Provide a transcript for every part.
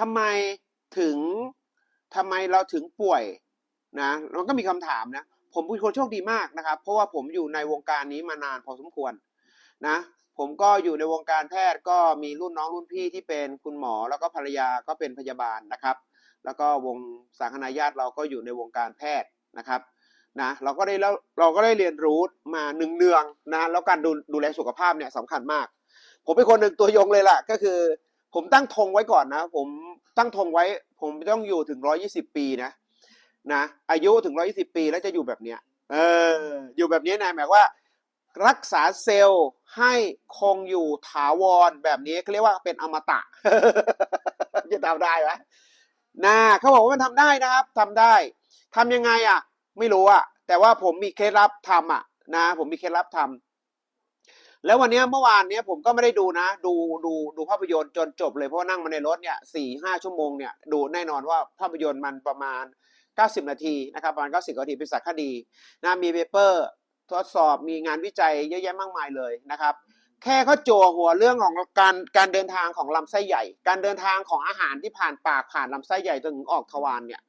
ทำไมถึงทำไมเราถึงป่วยนะมันก็มีคำถามนะ ผมเป็นคนโชคดีมากนะครับ เพราะว่าผมอยู่ในวงการนี้มานานพอสมควรนะผมก็อยู่ในวงการแพทย์ก็มีรุ่นน้องรุ่นพี่ที่เป็นคุณหมอแล้วก็ภรรยาก็เป็นพยาบาลนะครับ แล้วก็วงสังคณาญาติเราก็อยู่ในวงการแพทย์นะครับนะเราก็ได้แล้วเราก็ได้เรียนรู้มาหนึ่งเนืองนะแล้วการดูดูแลสุขภาพเนี่ยสำคัญมาก ผมเป็นคนหนึ่งตัวยงเลยล่ะ ก็คือ ผมตั้งธงไว้ก่อนนะ ผมตั้งธงไว้ ผมต้องอยู่ถึงร้อยี่สิบปีนะนะอายุถึงร้อยี่สิบปีแล้วจะอยู่แบบเนี้ยเอออยู่แบบนี้นะหมายว่า รักษาเซลล์ให้คงอยู่ถาวรแบบนี้เขาเรียกว่าเป็นอมตะจะทำได้ไหมนะเขาบอกว่ามันทำได้นะครับทำได้ทำยังไงอะ ไม่รู้อะแต่ว่าผมมีเคล็ดลับทำอะนะ ผมมีเคล็ดลับทำ แล้ววันเนี้ยเมื่อวานเนี้ยผมก็ไม่ได้ดูนะ ดูดูดูภาพยนตร์จนจบเลยเพราะว่านั่งมาในรถเนี่ยสี่ห้าชั่วโมงเนี่ยดูแน่นอนว่าภาพยนตร์มันประมาณ 90 นาทีนะครับประมาณ 90 นาทีเป็นสารคดีนะมีเปเปอร์ทดสอบมีงานวิจัยเยอะแยะมากมายเลยนะครับแค่เขาจั่วหัวเรื่องของการการเดินทางของลำไส้ใหญ่ การเดินทางของอาหารที่ผ่านปากผ่านลำไส้ใหญ่จนถึงออกทวารเนี่ย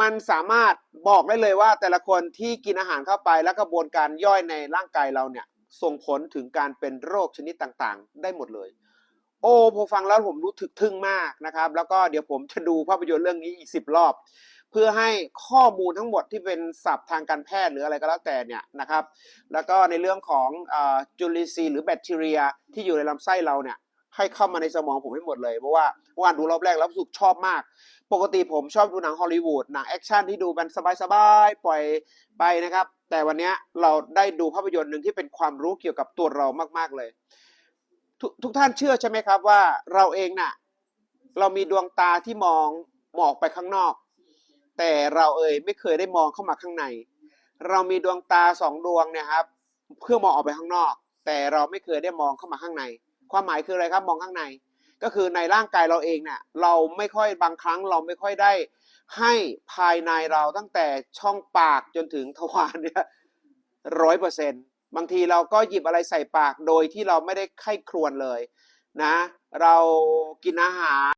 มันสามารถบอกได้เลยว่าแต่ละคนที่กินอาหารเข้าไปแล้วกระบวนการย่อยในร่างกายเราเนี่ย ส่งผลถึงการเป็นโรคชนิดต่างๆ ได้หมดเลย โอ้พอฟังแล้วผมรู้ถึกทึ่งมากนะครับ แล้วก็เดี๋ยวผมจะดูภาพยนตร์เรื่องนี้อีกสิบรอบ เพื่อให้ข้อมูลทั้งหมดที่เป็นศัพท์ทางการแพทย์หรืออะไรก็แล้วแต่เนี่ยนะครับ แล้วก็ในเรื่องของอาจุลินทรีย์หรือแบคทีเรียที่อยู่ในลำไส้เราเนี่ยให้เข้ามาในสมองผมให้หมดเลย เพราะว่าเมื่อวานดูรอบแรกแล้วรู้สึกชอบมาก ปกติผมชอบดูหนังฮอลลีวูดหนังแอคชั่นที่ดูมันสบายๆ ปล่อยไปนะครับ แต่วันนี้เราได้ดูภาพยนตร์หนึ่งที่เป็นความรู้เกี่ยวกับตัวเรามาก ๆ เลยทุกทุกท่านเชื่อใช่ไหมครับว่าเราเองน่ะเรามีดวงตาที่มองมองไปข้างนอก แต่เราเอ่ยไม่เคยได้มองเข้ามาข้างใน เรามีดวงตาสองดวงเนี่ยครับ เพื่อมองออกไปข้างนอก แต่เราไม่เคยได้มองเข้ามาข้างใน ความหมายคืออะไรครับมองข้างใน ก็คือในร่างกายเราเองเนี่ยเราไม่ค่อยบางครั้งเราไม่ค่อยได้ให้ภายในเราตั้งแต่ช่องปากจนถึงทวารเนี่ยร้อยเปอร์เซ็นบางทีเราก็หยิบอะไรใส่ปากโดยที่เราไม่ได้ไข้ครวนเลยนะ เรากินอาหาร